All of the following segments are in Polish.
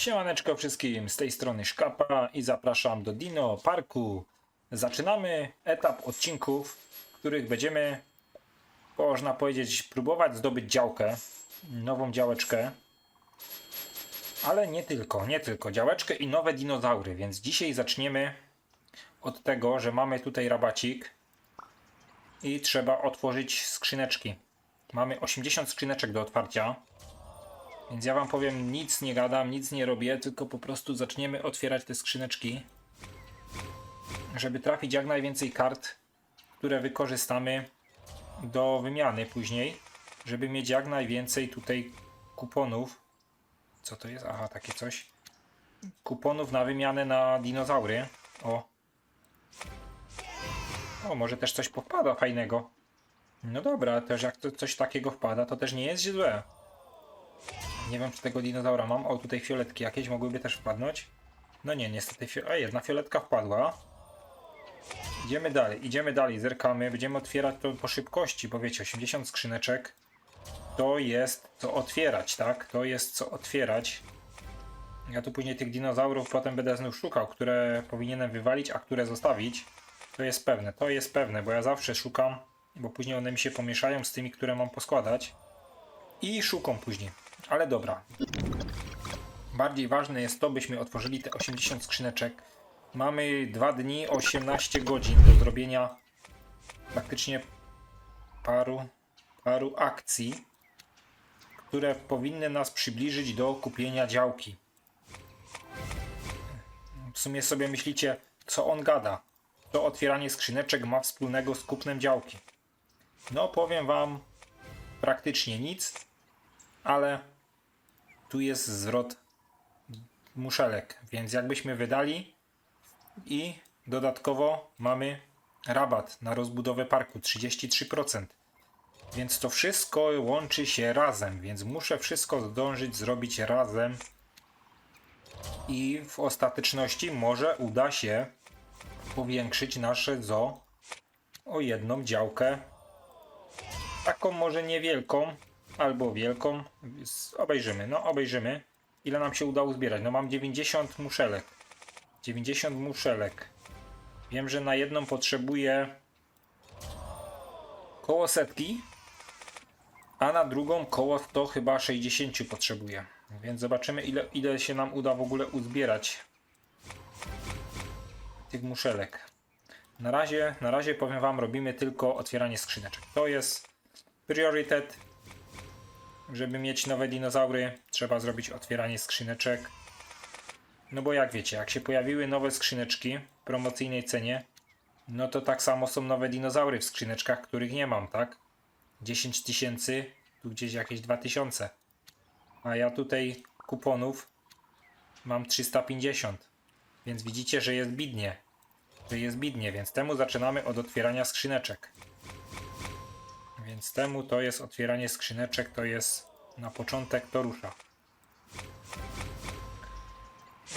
Siemaneczko wszystkim, z tej strony Szkapa i zapraszam do Dino Parku. Zaczynamy etap odcinków, w których będziemy, można powiedzieć, próbować zdobyć działkę, nową działeczkę. Ale nie tylko, nie tylko, działeczkę i nowe dinozaury, więc dzisiaj zaczniemy od tego, że mamy tutaj rabacik i trzeba otworzyć skrzyneczki. Mamy 80 skrzyneczek do otwarcia. Więc ja wam powiem, nic nie gadam, nic nie robię, tylko po prostu zaczniemy otwierać te skrzyneczki, żeby trafić jak najwięcej kart, które wykorzystamy do wymiany później, żeby mieć jak najwięcej tutaj kuponów. Co to jest? Aha, takie coś. Kuponów na wymianę na dinozaury. O. O, może też coś popada fajnego. No dobra, też jak to coś takiego wpada, to też nie jest źle. Nie wiem, czy tego dinozaura mam. O, tutaj fioletki jakieś mogłyby też wpadnąć. No nie, niestety. A, jedna fioletka wpadła. Idziemy dalej, idziemy dalej, zerkamy. Będziemy otwierać to po szybkości, bo wiecie, 80 skrzyneczek to jest co otwierać, tak? To jest co otwierać. Ja tu później tych dinozaurów potem będę znów szukał, które powinienem wywalić, a które zostawić. To jest pewne, to jest pewne, bo ja zawsze szukam, bo później one mi się pomieszają z tymi, które mam poskładać. I szukam później. Ale dobra. Bardziej ważne jest to, byśmy otworzyli te 80 skrzyneczek. Mamy 2 dni, 18 godzin do zrobienia praktycznie paru, paru akcji, które powinny nas przybliżyć do kupienia działki. W sumie sobie myślicie, co on gada. To otwieranie skrzyneczek ma wspólnego z kupnem działki. No, powiem wam praktycznie nic, ale tu jest zwrot muszelek, więc jakbyśmy wydali i dodatkowo mamy rabat na rozbudowę parku 33%. Więc to wszystko łączy się razem, więc muszę wszystko zdążyć zrobić razem i w ostateczności może uda się powiększyć nasze zoo o jedną działkę taką może niewielką, albo wielką. Obejrzymy, no obejrzymy. Ile nam się udało zbierać? No mam 90 muszelek. 90 muszelek. Wiem, że na jedną potrzebuję koło setki, a na drugą koło to chyba 60 potrzebuję. Więc zobaczymy ile, ile się nam uda w ogóle uzbierać tych muszelek. Na razie, na razie powiem wam, robimy tylko otwieranie skrzyneczek. To jest priorytet. Żeby mieć nowe dinozaury, trzeba zrobić otwieranie skrzyneczek. No bo jak wiecie, jak się pojawiły nowe skrzyneczki w promocyjnej cenie, no to tak samo są nowe dinozaury w skrzyneczkach, których nie mam, tak? 10 tysięcy, tu gdzieś jakieś 2000. A ja tutaj kuponów mam 350. Więc widzicie, że jest bidnie. Że jest bidnie, więc temu zaczynamy od otwierania skrzyneczek. Więc temu to jest otwieranie skrzyneczek, to jest na początek to rusza.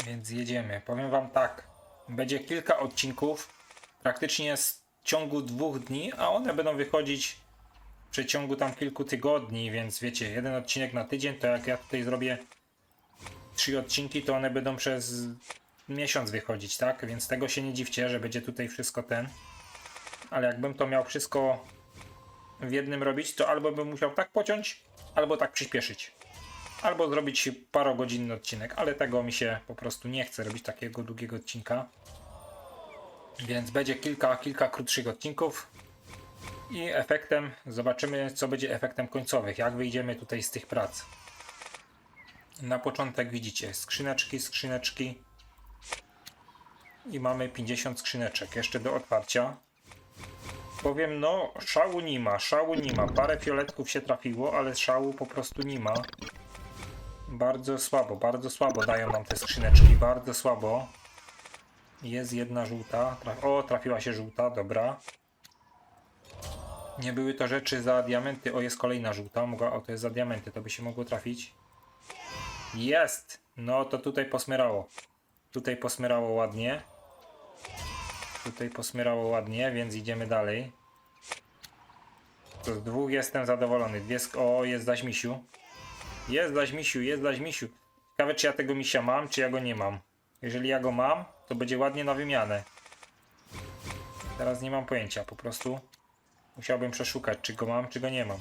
Więc jedziemy. Powiem wam tak. Będzie kilka odcinków praktycznie z ciągu dwóch dni, a one będą wychodzić w przeciągu tam kilku tygodni, więc wiecie, jeden odcinek na tydzień, to jak ja tutaj zrobię trzy odcinki, to one będą przez miesiąc wychodzić, tak? Więc tego się nie dziwcie, że będzie tutaj wszystko ten. Ale jakbym to miał wszystko w jednym robić, to albo bym musiał tak pociąć, albo tak przyspieszyć. Albo zrobić parogodzinny odcinek, ale tego mi się po prostu nie chce robić takiego długiego odcinka. Więc będzie kilka, kilka krótszych odcinków. I efektem, zobaczymy co będzie efektem końcowych, jak wyjdziemy tutaj z tych prac. Na początek widzicie skrzyneczki, skrzyneczki. I mamy 50 skrzyneczek jeszcze do otwarcia. Powiem, no, szału nie ma, szału nie ma. Parę fioletków się trafiło, ale szału po prostu nie ma. Bardzo słabo, bardzo słabo dają nam te skrzyneczki, bardzo słabo. Jest jedna żółta. Traf o, trafiła się żółta, dobra. Nie były to rzeczy za diamenty. O, jest kolejna żółta. Mogła, o, to jest za diamenty, to by się mogło trafić. Jest! No to tutaj posmyrało. Tutaj posmyrało ładnie. Tutaj posmyrało ładnie, więc idziemy dalej. Z dwóch jestem zadowolony. Dwie o, jest zaś misiu. Jest zaś misiu, jest zaś misiu. Ciekawe, czy ja tego misia mam, czy ja go nie mam. Jeżeli ja go mam, to będzie ładnie na wymianę. Teraz nie mam pojęcia, po prostu musiałbym przeszukać, czy go mam, czy go nie mam.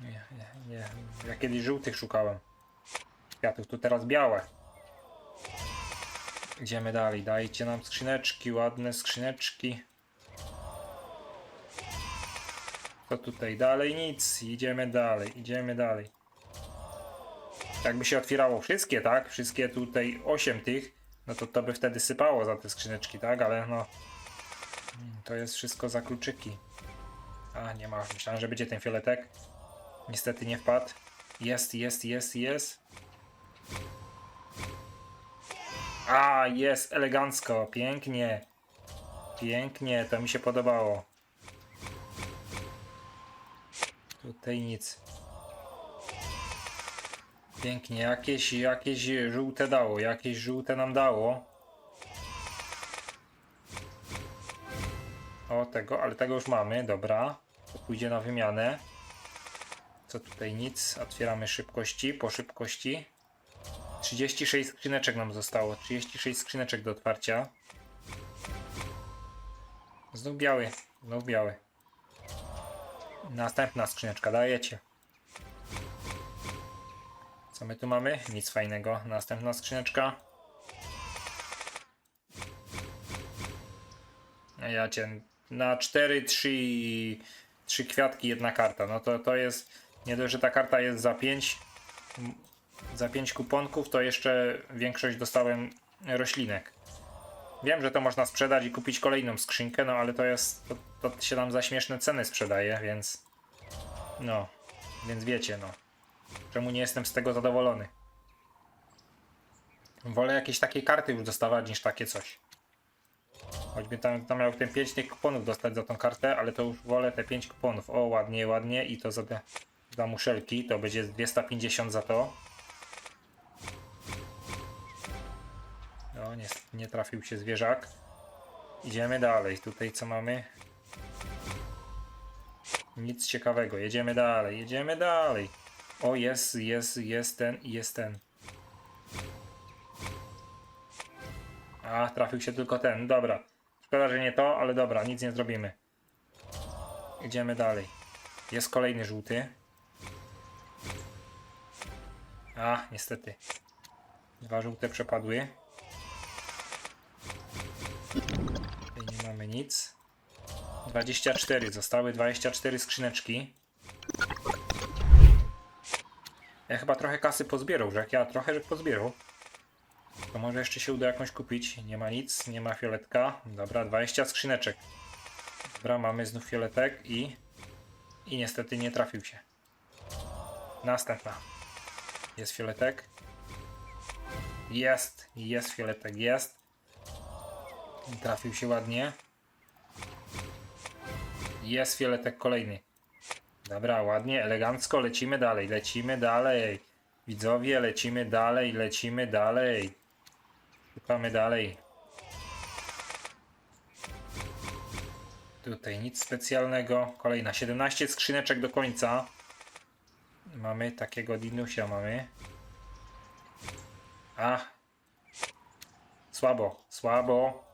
Nie, nie, nie. Ja kiedyś żółtych szukałem. Kwiatów, tu teraz białe. Idziemy dalej, dajcie nam skrzyneczki, ładne skrzyneczki. Co tutaj dalej? Nic. Idziemy dalej, idziemy dalej. Jakby się otwierało wszystkie, tak? Wszystkie tutaj 8 tych, no to to by wtedy sypało za te skrzyneczki, tak? Ale no. To jest wszystko za kluczyki. A, nie ma. Myślałem, że będzie ten fioletek. Niestety nie wpadł. Jest, jest, jest, jest. A, jest, elegancko, pięknie. Pięknie, to mi się podobało. Tutaj nic. Pięknie, jakieś, jakieś żółte dało, jakieś żółte nam dało. O, tego, ale tego już mamy, dobra. To pójdzie na wymianę. Co tutaj nic, otwieramy szybkości, po szybkości. 36 skrzyneczek nam zostało, 36 skrzyneczek do otwarcia. Znów biały, znów biały. Następna skrzyneczka, dajecie. Co my tu mamy? Nic fajnego. Następna skrzyneczka. A Ja cię na 4, 3, 3 kwiatki, jedna karta. No to, to jest. Nie dość, że ta karta jest za 5. Za 5 kuponków, to jeszcze większość dostałem roślinek. Wiem, że to można sprzedać i kupić kolejną skrzynkę, no ale to jest. To, to się nam za śmieszne ceny sprzedaje, więc. No. Więc wiecie, no. Czemu nie jestem z tego zadowolony? Wolę jakieś takie karty już dostawać niż takie coś. Choćby tam, tam miał ten 5 tych kuponów dostać za tą kartę, ale to już wolę te 5 kuponów. O, ładnie, ładnie i to za, te, za muszelki, to będzie 250 za to. Nie, nie trafił się zwierzak. Idziemy dalej. Tutaj co mamy? Nic ciekawego. Jedziemy dalej, jedziemy dalej. O, jest, jest, jest ten i jest ten. A, trafił się tylko ten. Dobra. Szkoda, że nie to, ale dobra, nic nie zrobimy. Idziemy dalej. Jest kolejny żółty. A, niestety. Dwa żółte przepadły. Tutaj nie mamy nic. 24. Zostały 24 skrzyneczki. Ja chyba trochę kasy pozbierał, że jak ja trochę pozbierał. To może jeszcze się uda jakąś kupić. Nie ma nic, nie ma fioletka. Dobra, 20 skrzyneczek. Dobra, mamy znów fioletek i... I niestety nie trafił się. Następna. Jest fioletek. Jest, jest fioletek, jest. Trafił się ładnie. Jest fioletek kolejny. Dobra, ładnie, elegancko, lecimy dalej, lecimy dalej. Widzowie, lecimy dalej, lecimy dalej. Szukamy dalej. Tutaj nic specjalnego. Kolejna 17 skrzyneczek do końca. Mamy takiego dinusia, mamy. A. Słabo, słabo.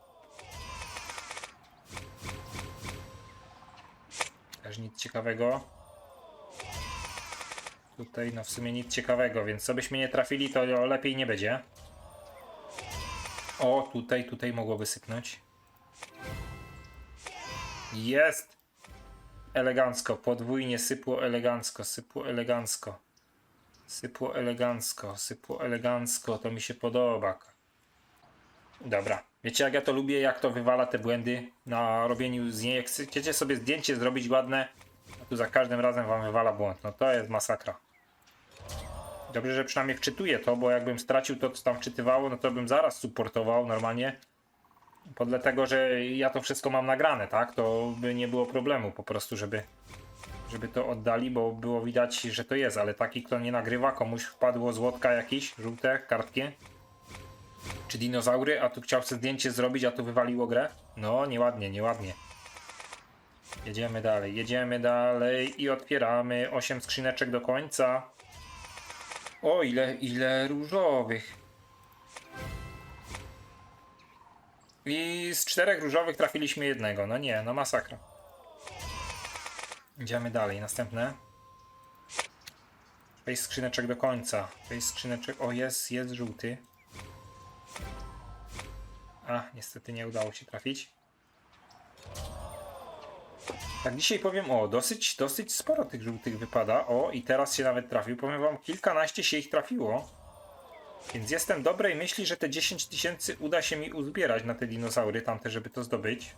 Też nic ciekawego. Tutaj no w sumie nic ciekawego, więc co byśmy nie trafili, to lepiej nie będzie. O, tutaj, tutaj mogłoby sypnąć. Jest! Elegancko, podwójnie sypło elegancko, sypło elegancko. Sypło elegancko, sypło elegancko, to mi się podoba. Dobra. Wiecie jak ja to lubię, jak to wywala te błędy na robieniu z niej. Jak chcecie sobie zdjęcie zrobić ładne, tu za każdym razem wam wywala błąd. No to jest masakra. Dobrze, że przynajmniej wczytuję to, bo jakbym stracił to, co tam wczytywało, no to bym zaraz supportował normalnie. Bo dlatego, że ja to wszystko mam nagrane, tak? To by nie było problemu po prostu, żeby, żeby to oddali, bo było widać, że to jest, ale taki, kto nie nagrywa, komuś wpadło złotka jakieś, żółte, kartki, czy dinozaury, a tu chciał sobie zdjęcie zrobić, a tu wywaliło grę? No, nieładnie, nieładnie. Jedziemy dalej, jedziemy dalej i otwieramy 8 skrzyneczek do końca. O, ile, ile różowych. I z czterech różowych trafiliśmy jednego. No nie, no masakra. Idziemy dalej, następne. Weź skrzyneczek do końca. Weź skrzyneczek. O, jest, jest żółty. A, niestety nie udało się trafić. Tak, dzisiaj powiem, o, dosyć, dosyć sporo tych żółtych wypada. O, i teraz się nawet trafił. Powiem wam, kilkanaście się ich trafiło. Więc jestem dobrej myśli, że te 10 tysięcy uda się mi uzbierać na te dinozaury tamte, żeby to zdobyć.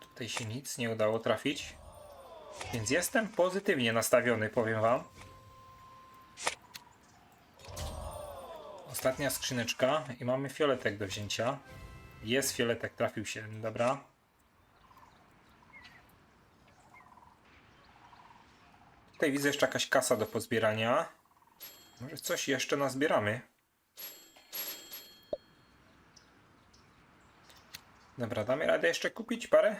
Tutaj się nic nie udało trafić. Więc jestem pozytywnie nastawiony, powiem wam. Ostatnia skrzyneczka i mamy fioletek do wzięcia. Jest fioletek, trafił się, dobra. Tutaj widzę jeszcze jakaś kasa do pozbierania. Może coś jeszcze nazbieramy. Dobra, damy radę jeszcze kupić parę?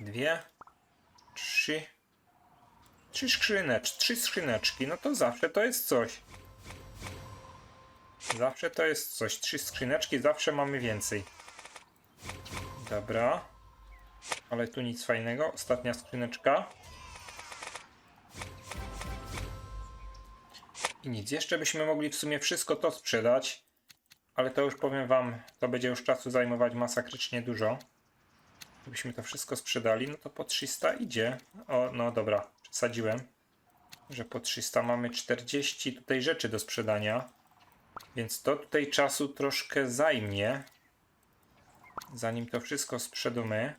Dwie, trzy, trzy skrzynecz, trzy skrzyneczki, no to zawsze to jest coś. Zawsze to jest coś. Trzy skrzyneczki, zawsze mamy więcej. Dobra. Ale tu nic fajnego. Ostatnia skrzyneczka. I nic. Jeszcze byśmy mogli w sumie wszystko to sprzedać. Ale to już powiem wam, to będzie już czasu zajmować masakrycznie dużo. Gdybyśmy to wszystko sprzedali, no to po 300 idzie. O, no dobra, przesadziłem. Że po 300 mamy 40 tutaj rzeczy do sprzedania. Więc to tutaj czasu troszkę zajmie. Zanim to wszystko sprzedamy.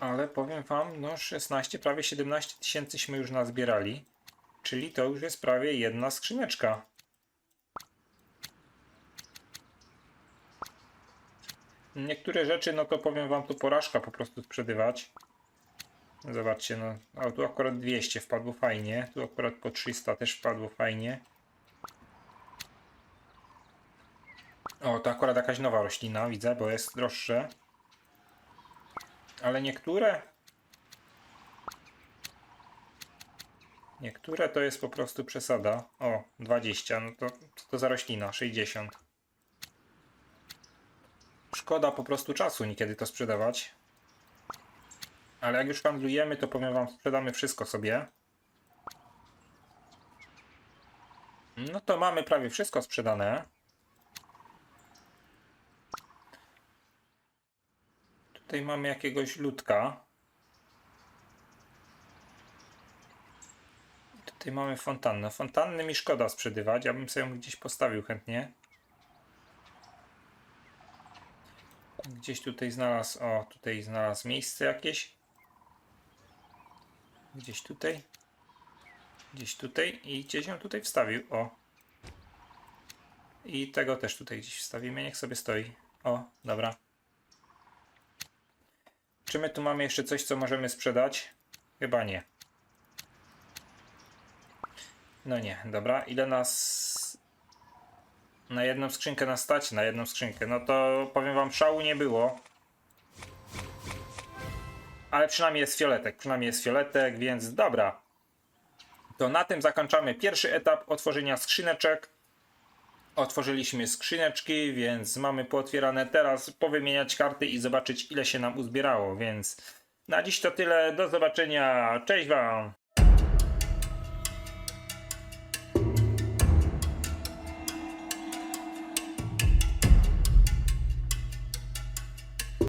Ale powiem wam, no 16, prawie 17 tysięcyśmy już nazbierali. Czyli to już jest prawie jedna skrzyneczka. Niektóre rzeczy, no to powiem wam, tu porażka po prostu sprzedawać. Zobaczcie, no, a tu akurat 200 wpadło fajnie, tu akurat po 300 też wpadło fajnie. O, to akurat jakaś nowa roślina, widzę, bo jest droższe. Ale niektóre... Niektóre to jest po prostu przesada. O, 20, no to co to za roślina? 60. Szkoda po prostu czasu niekiedy to sprzedawać. Ale jak już handlujemy, to powiem wam, sprzedamy wszystko sobie. No to mamy prawie wszystko sprzedane. Tutaj mamy jakiegoś ludka. Tutaj mamy fontannę. Fontanny mi szkoda sprzedawać, ja bym sobie ją gdzieś postawił chętnie. Gdzieś tutaj znalazł, o tutaj znalazł miejsce jakieś. Gdzieś tutaj. Gdzieś tutaj i gdzieś ją tutaj wstawił. O. I tego też tutaj gdzieś wstawimy. Niech sobie stoi. O, dobra. Czy my tu mamy jeszcze coś, co możemy sprzedać? Chyba nie. No nie, dobra. Ile nas na jedną skrzynkę nas stać? Na jedną skrzynkę. No to powiem wam, szału nie było. Ale przynajmniej jest fioletek, przynajmniej jest fioletek, więc dobra. To na tym zakończamy pierwszy etap otworzenia skrzyneczek. Otworzyliśmy skrzyneczki, więc mamy pootwierane teraz powymieniać karty i zobaczyć ile się nam uzbierało, więc na dziś to tyle. Do zobaczenia. Cześć wam!